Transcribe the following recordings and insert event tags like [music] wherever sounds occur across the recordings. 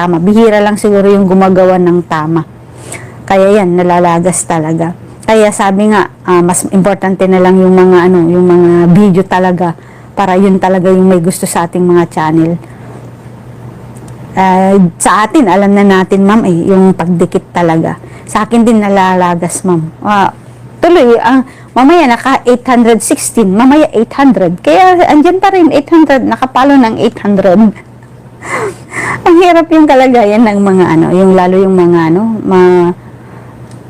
tama. Bihira lang siguro yung gumagawa ng tama. Kaya yan, nalalagas talaga. Kaya sabi nga, ah, mas importante na lang yung mga ano, yung mga video talaga para yun talaga yung may gusto sa ating mga channel. Ah, sa atin, alam na natin, ma'am, eh, yung pagdikit talaga. Sa akin din nalalagas, ma'am. Ah, tuloy, ang mamaya naka 816, mamaya 800. Kaya andyan pa rin 800, nakapalo ng 800. Ang hirap yung kalagayan ng mga ano, yung lalo yung mga ano, ma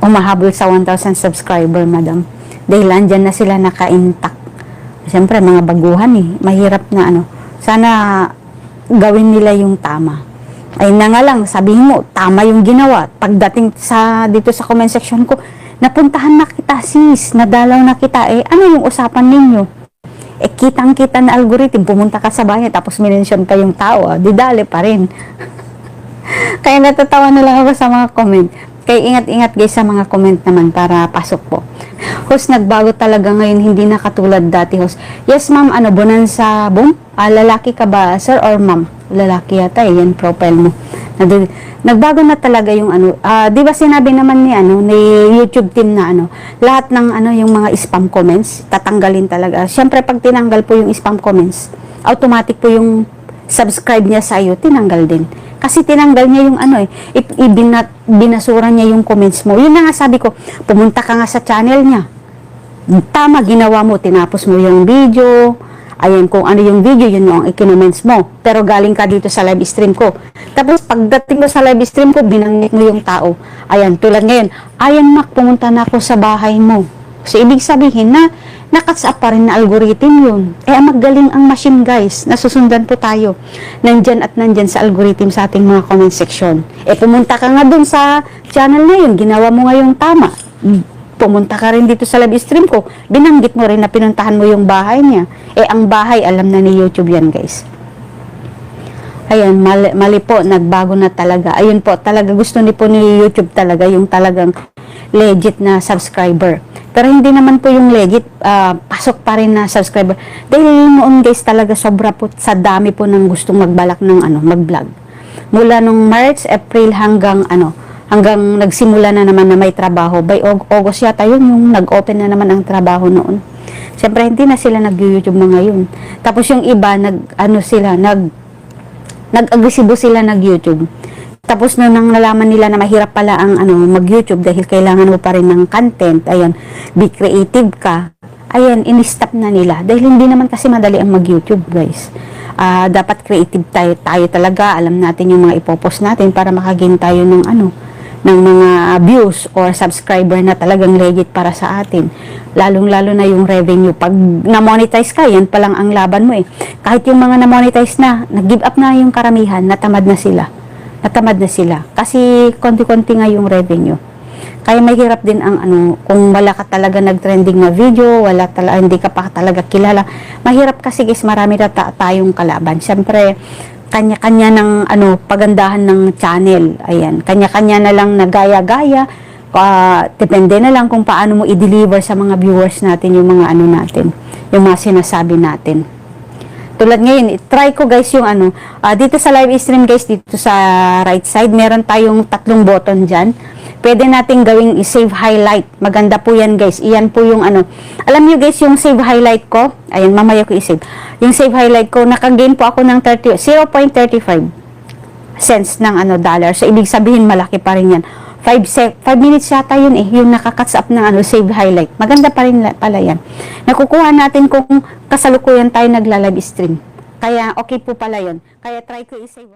umahabol sa 1,000 subscriber, madam. Dahil andyan na sila naka-intact. Siyempre, mga baguhan eh. Mahirap na ano. Sana gawin nila yung tama. Ay na nga lang, sabihin mo, tama yung ginawa. Pagdating sa dito sa comment section ko, napuntahan na kita sis, nadalaw na kita. Eh, ano yung usapan ninyo? Eh, kitang-kita na algorithm, pumunta ka sa bahay, tapos minention pa yung tao, ah, didali pa rin. [laughs] Kaya natatawa na lang ako sa mga comment. Kaya ingat-ingat guys sa mga comment naman para pasok po. Host, nagbago talaga ngayon, hindi na katulad dati, host. Yes, ma'am, ano, bonanza, boom? Ah, lalaki ka ba, sir, or ma'am? Lalaki yata, eh, yan profile mo. Nag- Nagbago na talaga yung ano, ah, di ba sinabi naman ni ano, ni YouTube team na ano, lahat ng ano, yung mga spam comments, tatanggalin talaga. Siyempre, pag tinanggal po yung spam comments, automatic po yung subscribe niya sa iyo, tinanggal din. Kasi tinanggal niya yung ano eh, i- ibina, binasura niya yung comments mo. Yun na nga sabi ko, pumunta ka nga sa channel niya. Tama, ginawa mo, tinapos mo yung video, ayan kung ano yung video, yun yung ikinoments mo. Pero galing ka dito sa live stream ko. Tapos pagdating mo sa live stream ko, binanggit mo yung tao. Ayan, tulad ngayon, ayan Mac, pumunta na ako sa bahay mo. So, ibig sabihin na, nakats up pa rin na algorithm yun. Eh, magaling ang machine, guys. Nasusundan po tayo. Nandyan at nandyan sa algorithm sa ating mga comment section. Eh, pumunta ka nga dun sa channel na yun. Ginawa mo nga yung tama. Pumunta ka rin dito sa live stream ko. Binanggit mo rin na pinuntahan mo yung bahay niya. Eh, ang bahay, alam na ni YouTube yan, guys. Ayan, mali, mali po, nagbago na talaga. Ayun po, talaga gusto ni po ni YouTube talaga yung talagang legit na subscriber. Pero hindi naman po yung legit, ah, pasok pa rin na subscriber. Dahil noon guys talaga sobra po sa dami po ng gustong magbalak ng ano, mag-vlog. Mula nung March, April hanggang ano, hanggang nagsimula na naman na may trabaho. By Aug- August yata yun, yung nag-open na naman ang trabaho noon. Siyempre, hindi na sila nag-YouTube na ngayon. Tapos yung iba, nag, ano sila, nag, nag-agresibo sila nag-YouTube. Tapos nung nang nalaman nila na mahirap pala ang ano mag-YouTube dahil kailangan mo pa rin ng content, ayan, be creative ka. Ayan, in-stop na nila dahil hindi naman kasi madali ang mag-YouTube, guys. Ah, dapat creative tayo, tayo talaga. Alam natin yung mga ipopost natin para makagain tayo ng ano, ng mga views or subscriber na talagang legit para sa atin. Lalong-lalo na yung revenue. Pag na-monetize ka, yan pa lang ang laban mo eh. Kahit yung mga na-monetize na, nag-give up na yung karamihan, natamad na sila. Natamad na sila. Kasi konti-konti nga yung revenue. Kaya mahirap din ang ano, kung wala ka talaga nag-trending na video, wala talaga, hindi ka pa talaga kilala. Mahirap kasi guys, marami na ta- tayong kalaban. Siyempre, kanya-kanya ng ano, pagandahan ng channel. Ayan, kanya-kanya na lang nagaya-gaya. Ah, depende na lang kung paano mo i-deliver sa mga viewers natin yung mga ano natin, yung mga sinasabi natin. Tulad ngayon, try ko guys yung ano, ah, dito sa live stream guys, dito sa right side, meron tayong tatlong button dyan. Pwede nating gawing i-save highlight. Maganda po yan guys. Iyan po yung ano. Alam nyo guys, yung save highlight ko, ayan, mamaya ko i-save. Yung save highlight ko, nakagain po ako ng 30, 0.35 cents ng ano dollar. So, ibig sabihin, malaki pa rin yan. 5 sec 5 minutes yata yun eh, yung nakakats up ng ano, save highlight. Maganda pa rin la- pala yan. Nakukuha natin kung kasalukuyan tayo nagla-live stream. Kaya, okay po pala yun. Kaya, try ko i-save.